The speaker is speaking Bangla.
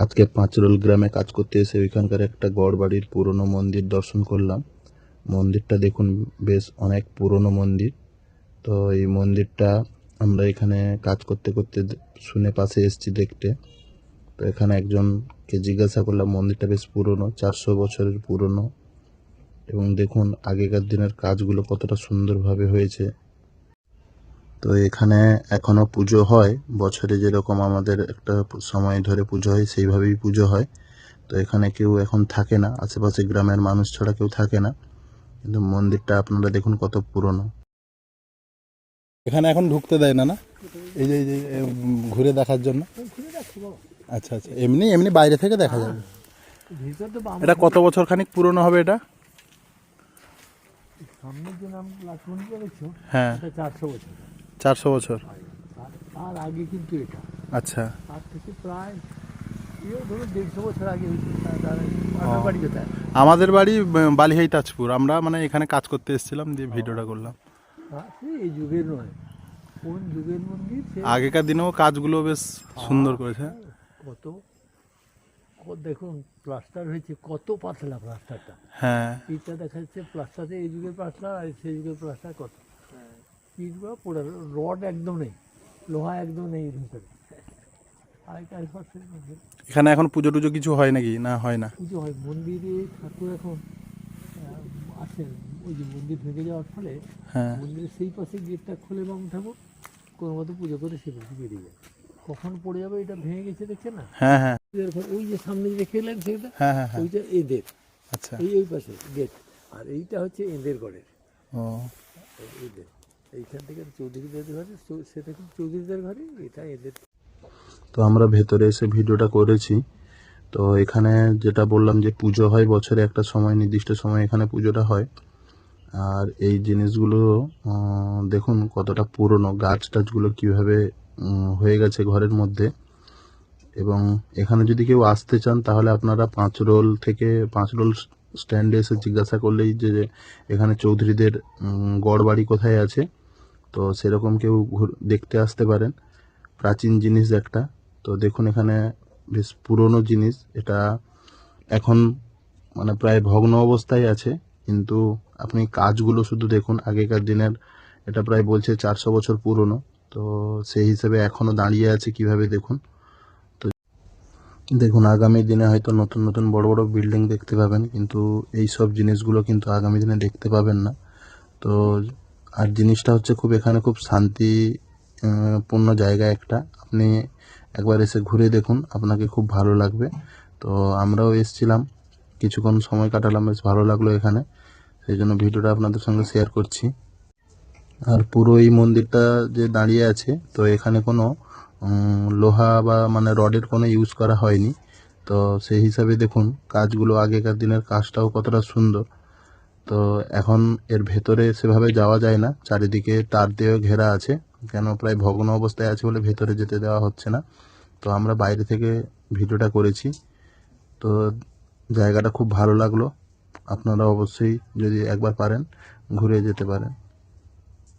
আজকে পাঁচরোল গ্রামে কাজ করতে এসে ওইখানকার একটা গড় বাড়ির পুরনো মন্দির দর্শন করলাম। মন্দিরটা দেখুন, বেশ অনেক পুরনো মন্দির। তো এই মন্দিরটা আমরা এখানে কাজ করতে করতে শুনে পাশে এসেছি দেখতে। তো এখানে একজনকে জিজ্ঞাসা করলাম, মন্দিরটা বেশ পুরনো, চারশো বছরের পুরনো। এবং দেখুন, আগেকার দিনের কাজগুলো কতটা সুন্দরভাবে হয়েছে। তো এখানে এখনও পুজো হয়। বছরে যেরকম আমাদের একটা সময় ধরে পুজো হয় সেইভাবেই পুজো হয়। তো এখানে কেউ এখন থাকে না। আশেপাশে গ্রামের মানুষ ছাড়া কেউ থাকে না। কিন্তু মন্দিরটা আপনারা দেখুন কত পুরনো। এখানে এখন ঢুকতে দেয় না না? এই যে এই যে ঘুরে দেখার জন্য? আচ্ছা আচ্ছা। এমনি এমনি বাইরে থেকে দেখা যাবে। এটা কত বছর খানিক পুরনো হবে এটা? হ্যাঁ। চারশো বছর। চারশো বছর। আর তার আগে কিন্তু এটা। আচ্ছা। তার থেকে প্রায় ইয়ে আমাদের বাড়ি বালিহাই তাজপুর আমরা মানে এখানে কাজ করতে এসেছিলাম দিয়ে ভিডিওটা করলাম। এই যুগের নয়। কোন যুগের মন্দির? আগেকার দিনেও কাজগুলো বেশ সুন্দর করেছে। কত দেখুন প্লাস্টার হয়েছে কত পাতলা প্লাস্টারটা। হ্যাঁ। পিঠটা দেখা যাচ্ছে প্লাস্টারে এই যুগের প্লাস্টার আর সেই যুগের প্লাস্টার কত? পিঠগুলো পড়ে রড একদম নেই লোহা একদম নেই এর ভিতরে। এখানে এখন পুজো টুজো কিছু হয় নাকি? না হয় না? পুজো হয় মন্দিরে ঠাকুর এখন আসেন ওই যে মন্দির ভেঙে যাওয়ার ফলে হ্যাঁ। মন্দিরের সেই পাশে গেটটা খুলে বাম ঠাকুর কোনো মতো পুজো করে সে পাশে বেরিয়ে যায়। কখন পড়ে যাবে এটা ভেঙে গেছে দেখছে না? হ্যাঁ হ্যাঁ। ওই যে সামনে রেখে এলেন সেটা হ্যাঁ হ্যাঁ হ্যাঁ। ওইটা এদের। আচ্ছা। এই এই পাশে গেট। আর এইটা হচ্ছে এদের ঘরের। ও। এদের এইখান থেকে চৌধুরীদের ঘরে সেটা কিন্তু চৌধুরীদের ঘরে এটা এদের। তো আমরা ভেতরে এসে ভিডিওটা করেছি। তো এখানে যেটা বললাম যে পুজো হয় বছরে একটা সময়, নির্দিষ্ট সময় এখানে পুজোটা হয়। আর এই জিনিসগুলো দেখুন কতটা পুরনো। গাছ টাছগুলো কীভাবে হয়ে গেছে ঘরের মধ্যে। এবং এখানে যদি কেউ আসতে চান, তাহলে আপনারা পাঁচ রোল থেকে পাঁচ রোল স্ট্যান্ডে এসে জিজ্ঞাসা করলেই যে এখানে চৌধুরীদের গড় বাড়ি কোথায় আছে। তো সেরকম কেউ দেখতে আসতে পারেন। প্রাচীন জিনিস একটা। তো দেখুন এখানে বেশ পুরনো জিনিস। এটা এখন মানে প্রায় ভগ্ন অবস্থায় আছে। কিন্তু আপনি কাজগুলো শুধু দেখুন, আগেকার দিনের এটা প্রায় বলছে চারশো বছর পুরনো। তো সেই হিসেবে এখনও দাঁড়িয়ে আছে কীভাবে দেখুন। তো দেখুন, আগামী দিনে হয়তো নতুন নতুন বড় বড় বিল্ডিং দেখতে পাবেন। কিন্তু এই সব জিনিসগুলো কিন্তু আগামী দিনে দেখতে পাবেন না। তো আর জিনিসটা হচ্ছে খুব এখানে খুব শান্তি আহ, পূর্ণ জায়গা একটা। আপনি একবার এসে ঘুরে দেখুন আপনাকে খুব ভালো লাগবে। তো আমরাও এসেছিলাম কিছুক্ষণ সময় কাটালাম বেশ ভালো লাগল এখানে। সেই জন্য ভিডিওটা আপনাদের সঙ্গে শেয়ার করছি। আর পুরো এই মন্দিরটা যে দাঁড়িয়ে আছে তো এখানে কোনো লোহা বা মানে রডের কোনো ইউজ করা হয়নি। তো সেই হিসাবে দেখুন কাজগুলো আগেকার দিনের কাজটাও কতটা সুন্দর। তো এখন এর ভেতরে সেভাবে যাওয়া যায় না। চারিদিকে তার দিয়েও ঘেরা আছে। কেন প্রায় ভগ্ন অবস্থায় আছে বলে ভেতরে যেতে দেওয়া হচ্ছে না। তো আমরা বাইরে থেকে ভিডিওটা করেছি। তো জায়গাটা খুব ভালো লাগল। আপনারা অবশ্যই যদি একবার পারেন, ঘুরে যেতে পারেন।